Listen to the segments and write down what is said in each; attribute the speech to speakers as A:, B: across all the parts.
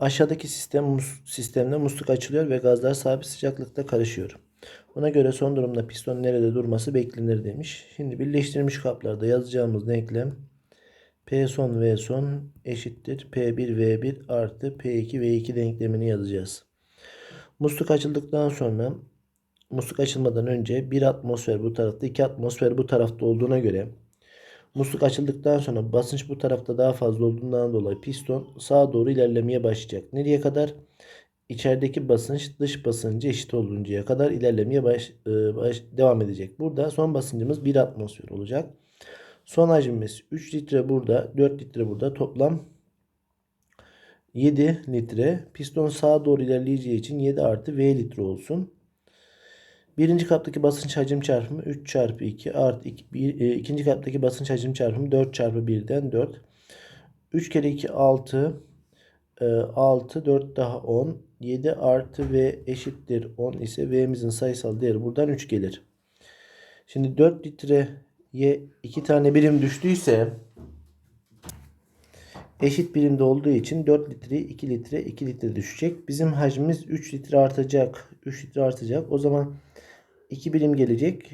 A: Aşağıdaki sistem sistemde musluk açılıyor ve gazlar sabit sıcaklıkta karışıyor. Buna göre son durumda piston nerede durması beklenir demiş. Şimdi birleştirilmiş kaplarda yazacağımız denklem P son V son eşittir P1 V1 artı P2 V2 denklemini yazacağız. Musluk açıldıktan sonra musluk açılmadan önce 1 atmosfer bu tarafta 2 atmosfer bu tarafta olduğuna göre musluk açıldıktan sonra basınç bu tarafta daha fazla olduğundan dolayı piston sağa doğru ilerlemeye başlayacak. Nereye kadar? İçerideki basınç dış basıncı eşit oluncaya kadar ilerlemeye baş, e, baş- devam edecek. Burada son basıncımız 1 atmosfer olacak. Son hacmimiz 3 litre burada, 4 litre burada. Toplam 7 litre. Piston sağa doğru ilerleyeceği için 7 artı V litre olsun. Birinci kaptaki basınç hacim çarpımı 3 çarpı 2 artı 2, bir, e, ikinci kaptaki basınç hacim çarpımı 4 çarpı 1'den 4. 3 kere 2 6 e, 6 4 daha 10 7 artı V eşittir 10 ise V'mizin sayısal değeri buradan 3 gelir. Şimdi 4 litreye 2 tane birim düştüyse eşit birimde olduğu için 4 litre 2 litre 2 litre düşecek. Bizim hacmimiz 3 litre artacak. 3 litre artacak. O zaman 2 birim gelecek.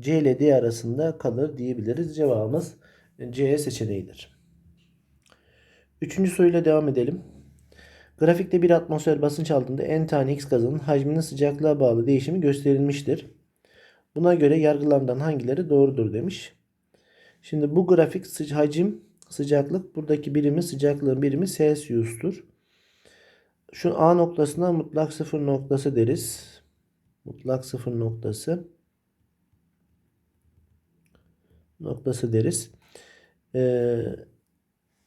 A: C ile D arasında kalır diyebiliriz. Cevabımız C seçeneğidir. Üçüncü soruyla devam edelim. Grafikte bir atmosfer basınç altında n tane x gazının hacminin sıcaklığa bağlı değişimi gösterilmiştir. Buna göre yargılarından hangileri doğrudur demiş. Şimdi bu grafik sı- hacim sıcaklık buradaki birimi sıcaklığın birimi Celsius'tur. Şu A noktasına mutlak sıfır noktası deriz. Mutlak sıfır noktası. Noktası deriz. Ee,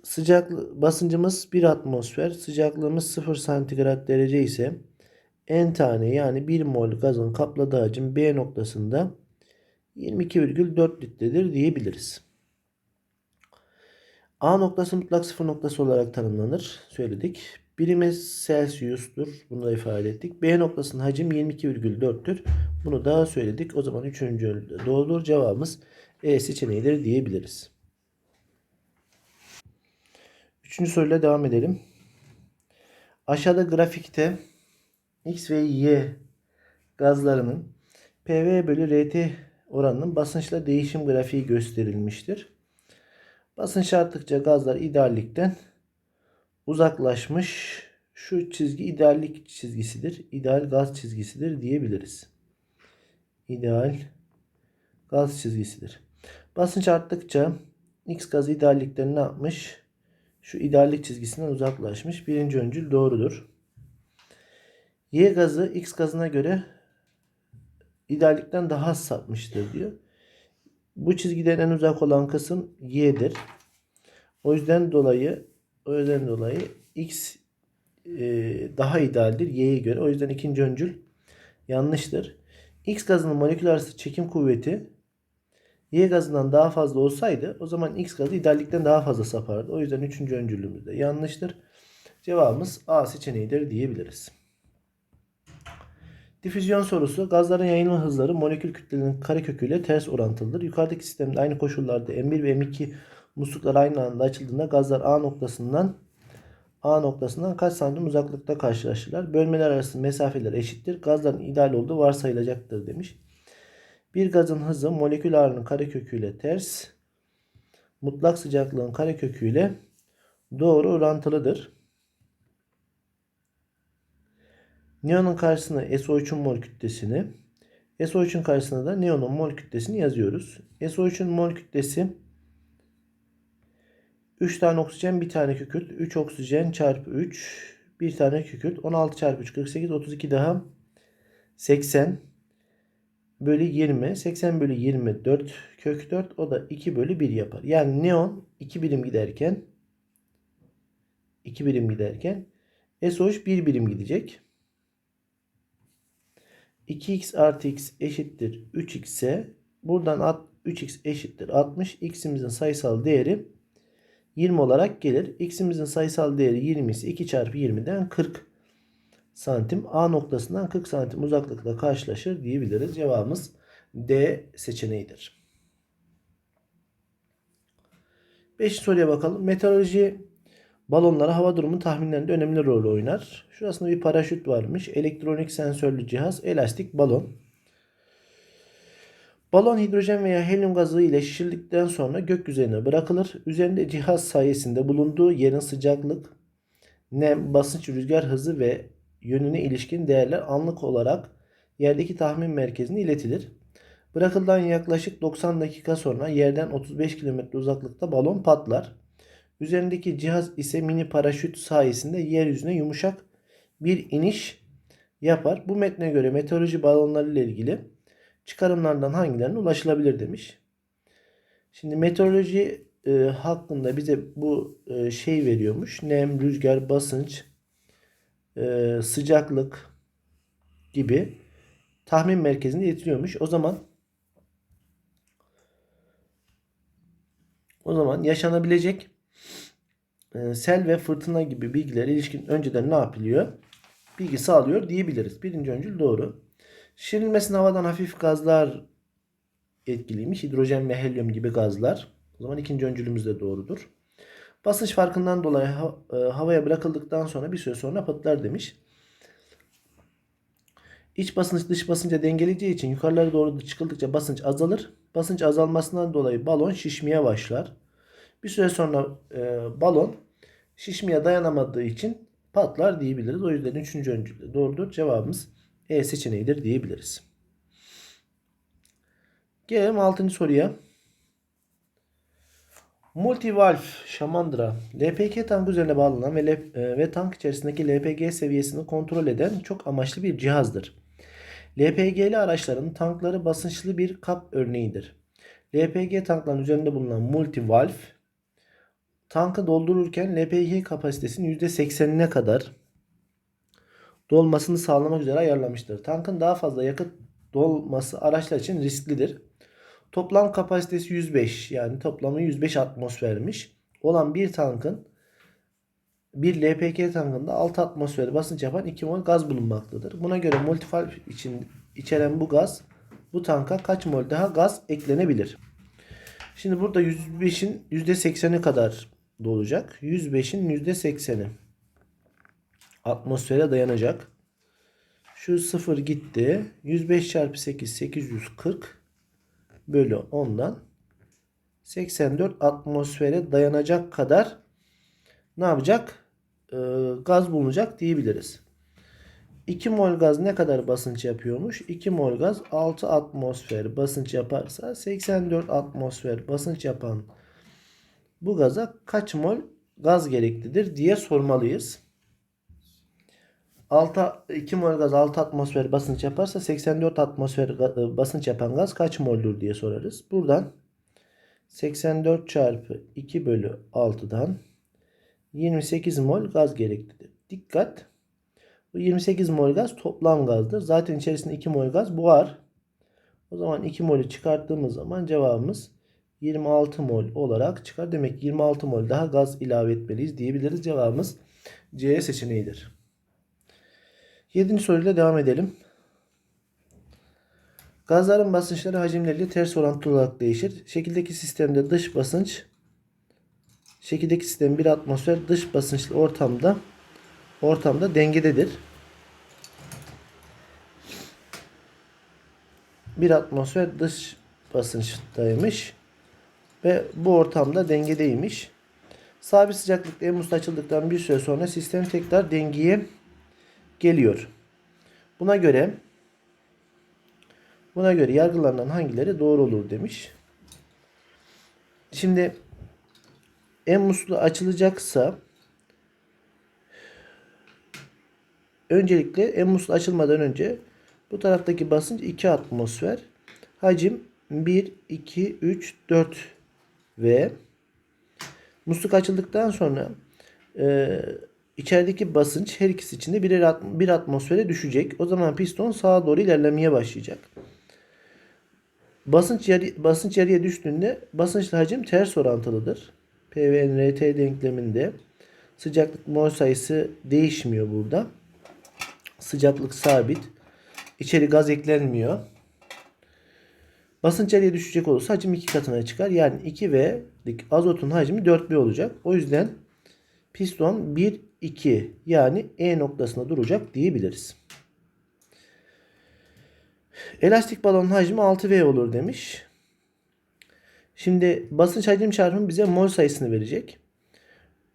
A: sıcaklık basıncımız 1 atmosfer, sıcaklığımız 0 santigrat derece ise n tane yani 1 mol gazın kapladığı hacim B noktasında 22,4 litredir diyebiliriz. A noktası mutlak sıfır noktası olarak tanımlanır. Söyledik. Birimi Celsius'tur. Bunu da ifade ettik. B noktasının hacim 22,4'tür. Bunu daha söyledik. O zaman üçüncü doğrudur. Cevabımız E seçeneğidir diyebiliriz. Üçüncü soruyla devam edelim. Aşağıda grafikte X ve Y gazlarının PV bölü RT oranının basınçla değişim grafiği gösterilmiştir. Basınç arttıkça gazlar ideallikten uzaklaşmış. Şu çizgi ideallik çizgisidir. İdeal gaz çizgisidir diyebiliriz. İdeal gaz çizgisidir. Basınç arttıkça X gazı ideallikten ne yapmış? Şu ideallik çizgisinden uzaklaşmış. Birinci öncül doğrudur. Y gazı X gazına göre ideallikten daha az sapmıştır diyor. Bu çizgiden en uzak olan kısım y'dir. O yüzden dolayı o yüzden dolayı x e, daha idealdir y'ye göre. O yüzden ikinci öncül yanlıştır. X gazının molekül arası çekim kuvveti Y gazından daha fazla olsaydı o zaman X gazı ideallikten daha fazla sapardı. O yüzden üçüncü öncülümüz de yanlıştır. Cevabımız A seçeneğidir diyebiliriz. Difüzyon sorusu gazların yayılma hızları molekül kütlelerinin kareköküyle ters orantılıdır. Yukarıdaki sistemde aynı koşullarda M1 ve M2 musluklar aynı anda açıldığında gazlar A noktasından A noktasından kaç santim uzaklıkta karşılaşırlar? Bölmeler arası mesafeler eşittir. Gazların ideal olduğu varsayılacaktır demiş. Bir gazın hızı molekül ağırlığının kareköküyle ters, mutlak sıcaklığın kareköküyle doğru orantılıdır. Neonun karşısına SO3'ün mol kütlesini, SO3'ün karşısına da neonun mol kütlesini yazıyoruz. SO3'ün mol kütlesi 3 tane oksijen, 1 tane kükürt. 3 oksijen çarpı 3, 1 tane kükürt. 16 çarpı 3, 48, 32 daha 80 bölü 20. 80 bölü 20 4 kök 4. O da 2 bölü 1 yapar. Yani neon 2 birim giderken 2 birim giderken SO3 1 birim gidecek. 2x artı x eşittir 3x ise buradan at, 3x eşittir 60. x'imizin sayısal değeri 20 olarak gelir. x'imizin sayısal değeri 20 ise 2 çarpı 20'den 40 santim. A noktasından 40 santim uzaklıkla karşılaşır diyebiliriz. Cevabımız D seçeneğidir. 5 soruya bakalım. Meteoroloji balonlara hava durumu tahminlerinde önemli rol oynar. Şurasında bir paraşüt varmış. Elektronik sensörlü cihaz, elastik balon. Balon hidrojen veya helyum gazı ile şişirildikten sonra gökyüzüne bırakılır. Üzerinde cihaz sayesinde bulunduğu yerin sıcaklık, nem, basınç, rüzgar hızı ve yönüne ilişkin değerler anlık olarak yerdeki tahmin merkezine iletilir. Bırakıldan yaklaşık 90 dakika sonra yerden 35 km uzaklıkta balon patlar. Üzerindeki cihaz ise mini paraşüt sayesinde yeryüzüne yumuşak bir iniş yapar. Bu metne göre meteoroloji balonları ile ilgili çıkarımlardan hangilerine ulaşılabilir demiş. Şimdi meteoroloji e, hakkında bize bu e, şey veriyormuş. Nem, rüzgar, basınç, e, sıcaklık gibi tahmin merkezinde iletiliyormuş. O zaman o zaman yaşanabilecek e, sel ve fırtına gibi bilgiler ilişkin önceden ne yapılıyor? Bilgi sağlıyor diyebiliriz. Birinci öncül doğru. Şişirilmesine havadan hafif gazlar etkiliymiş. Hidrojen ve helyum gibi gazlar. O zaman ikinci öncülümüz de doğrudur. Basınç farkından dolayı e, havaya bırakıldıktan sonra bir süre sonra patlar demiş. İç basınç dış basınca dengeleyeceği için yukarılara doğru çıkıldıkça basınç azalır. Basınç azalmasından dolayı balon şişmeye başlar. Bir süre sonra e, balon şişmeye dayanamadığı için patlar diyebiliriz. O yüzden üçüncü öncülde doğrudur. Cevabımız E seçeneğidir diyebiliriz. Gelelim 6. soruya. Multivalve şamandıra LPG tank üzerine bağlanan ve, e, ve tank içerisindeki LPG seviyesini kontrol eden çok amaçlı bir cihazdır. LPG'li araçların tankları basınçlı bir kap örneğidir. LPG tankların üzerinde bulunan multivalve tankı doldururken LPG kapasitesinin %80'ine kadar dolmasını sağlamak üzere ayarlamıştır. Tankın daha fazla yakıt dolması araçlar için risklidir. Toplam kapasitesi 105 yani toplamı 105 atmosfermiş olan bir tankın bir LPG tankında 6 atmosfer basınç yapan 2 mol gaz bulunmaktadır. Buna göre multivalve için içeren bu gaz bu tanka kaç mol daha gaz eklenebilir? Şimdi burada 105'in %80'i kadar dolacak. 105'in %80'i atmosfere dayanacak. Şu 0 gitti. 105 çarpı 8 840 bölü 10'dan 84 atmosfere dayanacak kadar ne yapacak? Ee, gaz bulunacak diyebiliriz. 2 mol gaz ne kadar basınç yapıyormuş? 2 mol gaz 6 atmosfer basınç yaparsa 84 atmosfer basınç yapan bu gaza kaç mol gaz gereklidir diye sormalıyız. 6 2 mol gaz 6 atmosfer basınç yaparsa 84 atmosfer e, basınç yapan gaz kaç moldur diye sorarız. Buradan 84 çarpı 2 bölü 6'dan 28 mol gaz gereklidir. Dikkat! Bu 28 mol gaz toplam gazdır. Zaten içerisinde 2 mol gaz var. O zaman 2 molü çıkarttığımız zaman cevabımız 26 mol olarak çıkar. Demek ki 26 mol daha gaz ilave etmeliyiz diyebiliriz. Cevabımız C seçeneğidir. 7. soruyla devam edelim. Gazların basınçları hacimleriyle ters orantılı olarak değişir. Şekildeki sistemde dış basınç şekildeki sistem bir atmosfer dış basınçlı ortamda ortamda dengededir. Bir atmosfer dış basınçtaymış ve bu ortamda dengedeymiş. Sabit sıcaklıkta en açıldıktan bir süre sonra sistem tekrar dengeye geliyor. Buna göre buna göre yargılanan hangileri doğru olur demiş. Şimdi en muslu açılacaksa öncelikle en muslu açılmadan önce bu taraftaki basınç 2 atmosfer. Hacim 1, 2, 3, 4 ve musluk açıldıktan sonra e, içerideki basınç her ikisi için de bir atmosfere düşecek. O zaman piston sağa doğru ilerlemeye başlayacak. Basınç yarı, basınç yarıya düştüğünde basınçla hacim ters orantılıdır. P ve denkleminde sıcaklık mol sayısı değişmiyor burada. Sıcaklık sabit. İçeri gaz eklenmiyor. Basınç yarıya düşecek olursa hacim iki katına çıkar. Yani 2V'lik azotun hacmi 4V olacak. O yüzden Piston 1, 2 yani E noktasında duracak diyebiliriz. Elastik balonun hacmi 6V olur demiş. Şimdi basınç hacim çarpımı bize mol sayısını verecek.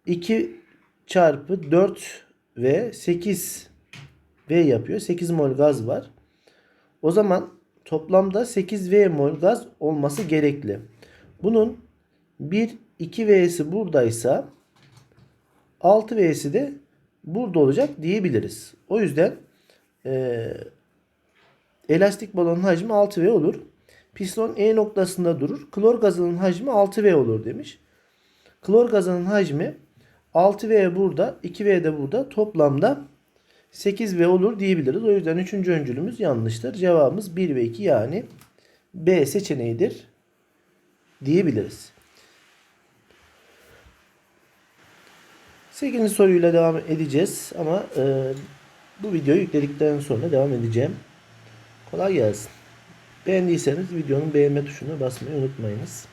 A: 2 çarpı 4 ve 8 V yapıyor. 8 mol gaz var. O zaman toplamda 8 V mol gaz olması gerekli. Bunun 1 2 V'si buradaysa 6 V'si de burada olacak diyebiliriz. O yüzden eee elastik balonun hacmi 6V olur. Piston E noktasında durur. Klor gazının hacmi 6V olur demiş. Klor gazının hacmi 6V burada, 2V de burada. Toplamda 8V olur diyebiliriz. O yüzden 3. öncülümüz yanlıştır. Cevabımız 1 ve 2 yani B seçeneğidir diyebiliriz. 8. soruyla devam edeceğiz ama e, bu videoyu yükledikten sonra devam edeceğim. Kolay gelsin. Beğendiyseniz videonun beğenme tuşuna basmayı unutmayınız.